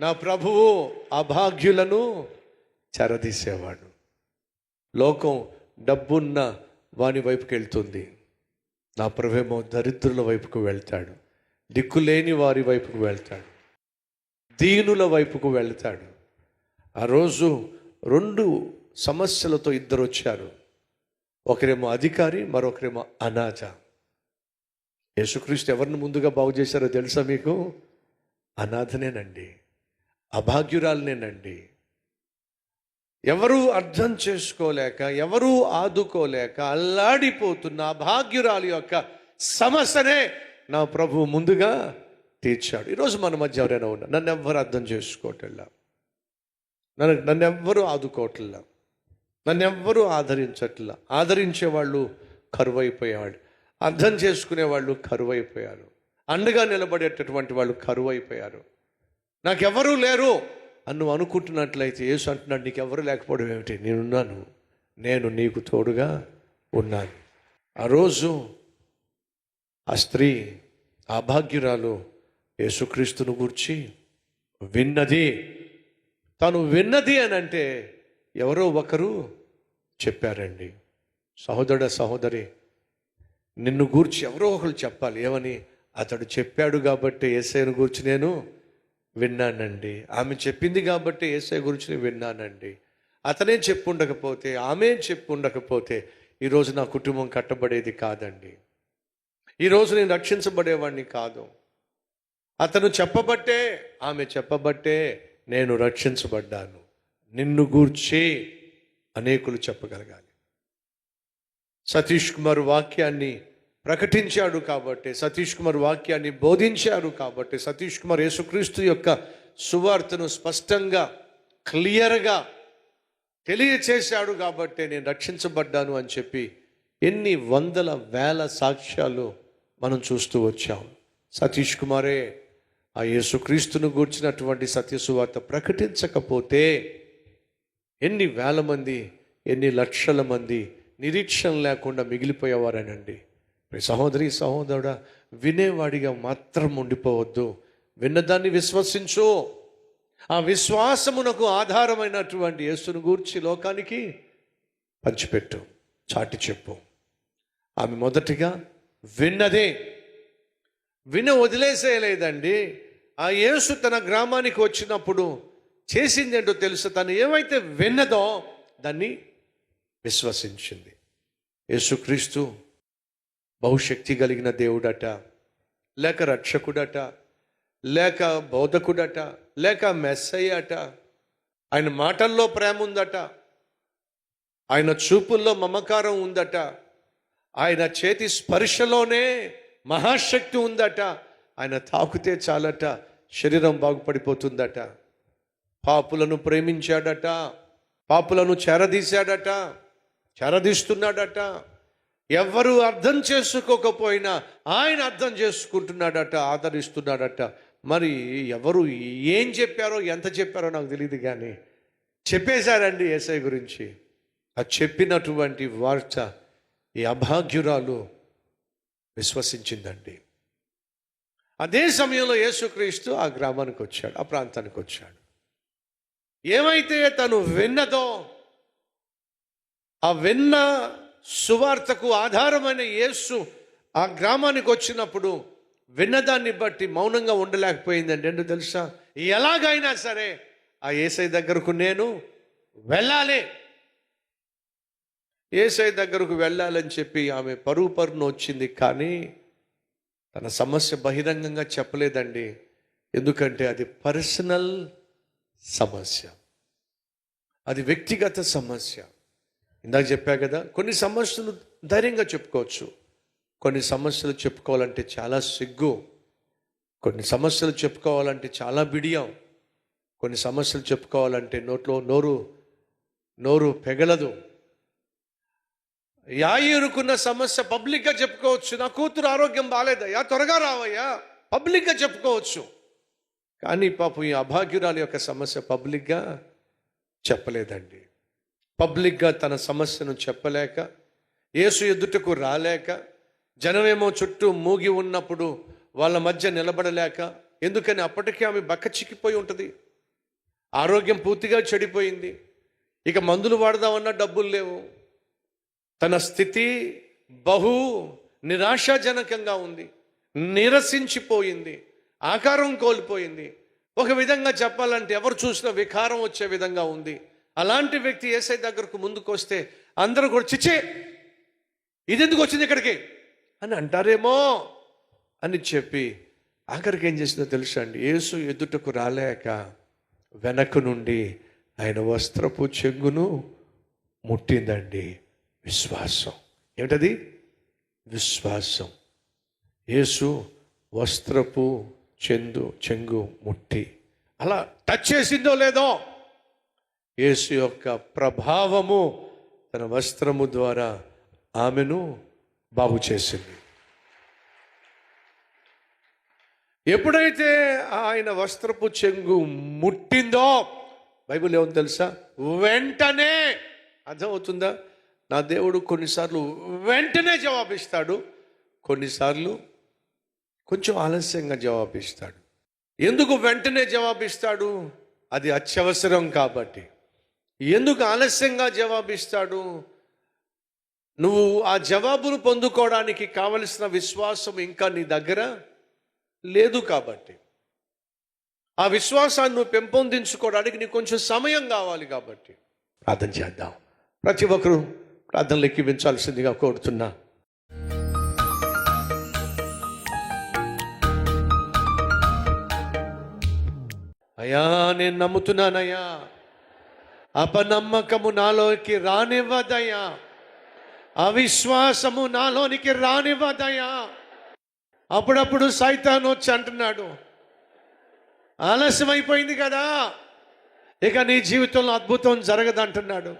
నా ప్రభువు అభాగ్యులను చెరదీసేవాడు. లోకం డబ్బున్న వాని వైపుకి వెళ్తుంది. నా ప్రభువేమో దరిద్రుల వైపుకు వెళ్తాడు. దిక్కులేని వారి వైపుకు వెళ్తాడు. దీనుల వైపుకు వెళ్తాడు. ఆ రోజు రెండు సమస్యలతో ఇద్దరు వచ్చారు. ఒకరేమో అధికారి మరొకరేమో అనాథ. యేసుక్రీస్తు ఎవరిని ముందుగా బాగు చేశారో తెలుసా మీకు? అనాథనేనండి. అభాగ్యురాలనేనండి. ఎవరూ అర్థం చేసుకోలేక ఎవరూ ఆదుకోలేక అల్లాడిపోతున్న అభాగ్యురాలు యొక్క సమస్యనే నా ప్రభు ముందుగా తీర్చాడు. ఈరోజు మన మధ్య ఎవరైనా ఉన్నా నన్ను ఎవ్వరు అర్థం చేసుకోవట్లా నన్ను నన్ను ఎవ్వరూ ఆదుకోవట్లా నన్ను ఎవ్వరూ ఆదరించట్లా ఆదరించేవాళ్ళు కరువైపోయేవాళ్ళు అర్థం చేసుకునే వాళ్ళు కరువైపోయారు. అండగా నిలబడేటటువంటి వాళ్ళు కరువైపోయారు. నాకెవరూ లేరు. అని నువ్వు అనుకుంటున్నట్లయితే యేసు అంటున్నాడు నీకు ఎవరు లేకపోవడం ఏమిటి? నేనున్నాను. నేను నీకు తోడుగా ఉన్నాను. ఆ రోజు ఆ స్త్రీ ఆ భాగ్యురాలు యేసుక్రీస్తును గూర్చి విన్నది. తను విన్నది అని అంటే ఎవరో ఒకరు చెప్పారండి. సహోదరుడ సహోదరి నిన్ను గూర్చి ఎవరో ఒకరు చెప్పాలి. ఏమని? అతడు చెప్పాడు కాబట్టి ఏసైను గూర్చి నేను విన్నానండి. ఆమె చెప్పింది కాబట్టి ఏసై గురించి నేను విన్నానండి. అతనే చెప్పుండకపోతే ఆమె చెప్పుండకపోతే ఈరోజు నా కుటుంబం కట్టబడేది కాదండి. ఈరోజు నేను రక్షించబడేవాడిని కాదు. అతను చెప్పబట్టే ఆమె చెప్పబట్టే నేను రక్షించబడ్డాను. నిన్ను గూర్చి అనేకులు చెప్పగలగాలి. సతీష్ కుమార్ వాక్యాన్ని ప్రకటించాడు కాబట్టి సతీష్ కుమార్ వాక్యాన్ని బోధించారు కాబట్టి సతీష్ కుమార్ యేసుక్రీస్తు యొక్క సువార్తను స్పష్టంగా క్లియర్గా తెలియచేశాడు కాబట్టి నేను రక్షించబడ్డాను అని చెప్పి ఎన్ని వందల వేల సాక్ష్యాలు మనం చూస్తూ వచ్చాం. సతీష్ కుమారే ఆ యేసుక్రీస్తును గూర్చినటువంటి సత్యసువార్త ప్రకటించకపోతే ఎన్ని వేల మంది ఎన్ని లక్షల మంది నిరీక్షణ లేకుండా మిగిలిపోయేవారనండి. మీ సహోదరి సహోదరుడా వినేవాడిగా మాత్రం ఉండిపోవద్దు. విన్నదాన్ని విశ్వసించు. ఆ విశ్వాసమునకు ఆధారమైనటువంటి యేసును గూర్చి లోకానికి పంచిపెట్టు. చాటి చెప్పు. ఆమె మొదటిగా విన్నదే. విన వదిలేసేయలేదండి. ఆ యేసు తన గ్రామానికి వచ్చినప్పుడు చేసింది ఏంటో తెలుసు? తను ఏమైతే విన్నదో దాన్ని విశ్వసించింది. యేసుక్రీస్తు బహుశక్తి కలిగిన దేవుడట లేక రక్షకుడట లేక బోధకుడట లేక మెస్సయ్యట. ఆయన మాటల్లో ప్రేమ ఉందట. ఆయన చూపుల్లో మమకారం ఉందట. ఆయన చేతి స్పర్శలోనే మహాశక్తి ఉందట. ఆయన తాకుతే చాలట. శరీరం బాగుపడిపోతుందట. పాపులను ప్రేమించాడట. పాపులను చేరదీశాడట. చేరదీస్తున్నాడట. ఎవరు అర్థం చేసుకోకపోయినా ఆయన అర్థం చేసుకుంటున్నాడట ఆదరిస్తున్నాడట. మరి ఎవరు ఏం చెప్పారో ఎంత చెప్పారో నాకు తెలియదు కానీ చెప్పేశారండి ఏసై గురించి. ఆ చెప్పినటువంటి వార్త ఈ అభాగ్యురాలు విశ్వసించిందండి. అదే సమయంలో యేసుక్రీస్తు ఆ గ్రామానికి వచ్చాడు ఆ ప్రాంతానికి వచ్చాడు. ఏమైతే తను విన్నదో ఆ విన్న సువార్తకు ఆధారమైన యేసు ఆ గ్రామానికి వచ్చినప్పుడు విన్నదాన్ని బట్టి మౌనంగా ఉండలేకపోయిందండి. ఎందుకు తెలుసా? ఎలాగైనా సరే ఆ ఏసై దగ్గరకు నేను వెళ్ళాలి. ఏసై దగ్గరకు వెళ్ళాలని చెప్పి ఆమె పరువు పరును వచ్చింది. కానీ తన సమస్య బహిరంగంగా చెప్పలేదండి. ఎందుకంటే అది పర్సనల్ సమస్య. అది వ్యక్తిగత సమస్య. ఇందాక చెప్పా కదా కొన్ని సమస్యలు ధైర్యంగా చెప్పుకోవచ్చు. కొన్ని సమస్యలు చెప్పుకోవాలంటే చాలా సిగ్గు. కొన్ని సమస్యలు చెప్పుకోవాలంటే చాలా బిడియం. కొన్ని సమస్యలు చెప్పుకోవాలంటే నోట్లో నోరు నోరు పెగలదు. యాయిరుకున్న సమస్య పబ్లిక్గా చెప్పుకోవచ్చు. నా కూతురు ఆరోగ్యం బాగాలేదయ్యా త్వరగా రావయ్యా. పబ్లిక్గా చెప్పుకోవచ్చు. కానీ పాపం ఈ అభాగ్యురాలి యొక్క సమస్య పబ్లిక్గా చెప్పలేదండి. పబ్లిక్గా తన సమస్యను చెప్పలేక యేసు ఎదుటకు రాలేక జనమేమో చుట్టూ మూగి ఉన్నప్పుడు వాళ్ళ మధ్య నిలబడలేక ఎందుకని అప్పటికే ఆమె బక్క చిక్కిపోయి ఉంటుంది. ఆరోగ్యం పూర్తిగా చెడిపోయింది. ఇక మందులు వాడదామన్నా డబ్బులు లేవు. తన స్థితి బహు నిరాశాజనకంగా ఉంది. నిరసించిపోయింది. ఆకారం కోల్పోయింది. ఒక విధంగా చెప్పాలంటే ఎవరు చూసినా వికారం వచ్చే విధంగా ఉంది. అలాంటి వ్యక్తి ఏసై దగ్గరకు ముందుకు వస్తే అందరూ కూడా చిచ్చే ఇది ఎందుకు వచ్చింది ఇక్కడికి? అని అంటారేమో అని చెప్పి ఆఖరికి ఏం చేసిందో తెలుసా అండి? యేసు ఎదుటకు రాలేక వెనక నుండి ఆయన వస్త్రపు చెంగును ముట్టిందండి. విశ్వాసం. ఏమిటది? విశ్వాసం. యేసు వస్త్రపు చెందు చెంగు ముట్టి అలా టచ్ చేసిందో లేదో యేసు యొక్క ప్రభావము తన వస్త్రము ద్వారా ఆమెను బాగు చేసింది. ఎప్పుడైతే ఆయన వస్త్రపు చెంగు ముట్టిందో బైబిల్ ఏమో తెలుసా? వెంటనే అర్థమవుతుందా? నా దేవుడు కొన్నిసార్లు వెంటనే జవాబిస్తాడు కొన్నిసార్లు కొంచెం ఆలస్యంగా జవాబిస్తాడు. ఎందుకు వెంటనే జవాబిస్తాడు? అది అత్యవసరం కాబట్టి. ఎందుకు ఆలస్యంగా జవాబిస్తాడు? నువ్వు ఆ జవాబును పొందుకోవడానికి కావలసిన విశ్వాసం ఇంకా నీ దగ్గర లేదు కాబట్టి. ఆ విశ్వాసాన్ని నువ్వు పెంపొందించుకోవడానికి నీకు కొంచెం సమయం కావాలి కాబట్టి. ప్రార్థన చేద్దాం. ప్రతి ఒక్కరూ ప్రార్థనలు ఎక్కివించాల్సిందిగా కోరుతున్నా. అయ్యా నేను నమ్ముతున్నానయ్యా. అపనమ్మకము నాలోకి రానివ్వదయా అవిశ్వాసము నాలోనికి రానివ్వదయా అప్పుడప్పుడు సైతాన్ వచ్చి అంటున్నాడు ఆలస్యం అయిపోయింది కదా. ఇక నీ జీవితంలో అద్భుతం జరగదంటున్నాడు.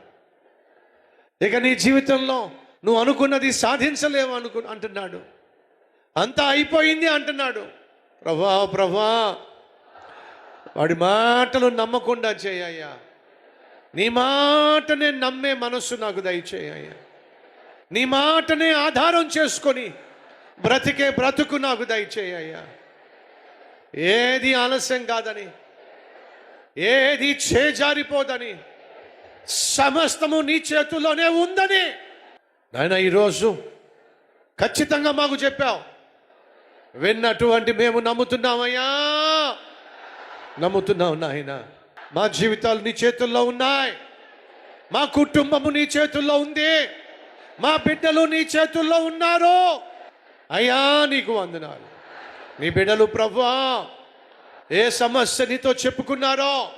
ఇక నీ జీవితంలో నువ్వు అనుకున్నది సాధించలేవు అనుకు అంటున్నాడు. అంతా అయిపోయింది అంటున్నాడు. ప్రభా ప్రభా వాడి మాటలు నమ్మకుండా చేయ్యా నీ మాటనే నమ్మే మనస్సు నాకు దయచేయ్యా నీ మాటనే ఆధారం చేసుకొని బ్రతికే బ్రతుకు నాకు దయచేయ్యా ఏది ఆలస్యం కాదని ఏది చేజారిపోదని సమస్తము నీ చేతుల్లోనే ఉందని నాయన ఈరోజు ఖచ్చితంగా మాకు చెప్పావు. విన్నటువంటి మేము నమ్ముతున్నామయ్యా. నమ్ముతున్నాం నాయనా. మా జీవితాలు నీ చేతుల్లో ఉన్నాయి. మా కుటుంబము నీ చేతుల్లో ఉంది. మా బిడ్డలు నీ చేతుల్లో ఉన్నారు. అయ్యా నీకు వందనాలు. నీ బిడ్డలు ప్రభా ఏ సమస్య నీతో చెప్పుకున్నారో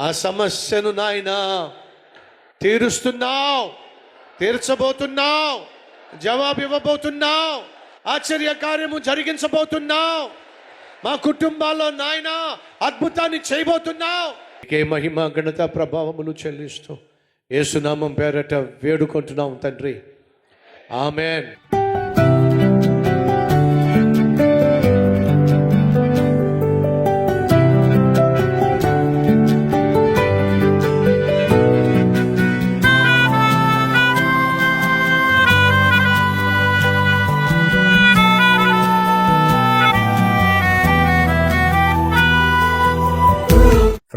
ఆ సమస్యను నాయన తీరుస్తున్నావు తీర్చబోతున్నావు జవాబు ఇవ్వబోతున్నావు ఆశ్చర్య కార్యము జరిగించబోతున్నావు. మా కుటుంబాల్లో నాయన అద్భుతాన్ని చేయబోతున్నావు. ఏ మహిమ ఘనత ప్రభావములు చెల్లిస్తూ ఏసునామం పేరట వేడుకుంటున్నాం తండ్రి. ఆమెన్.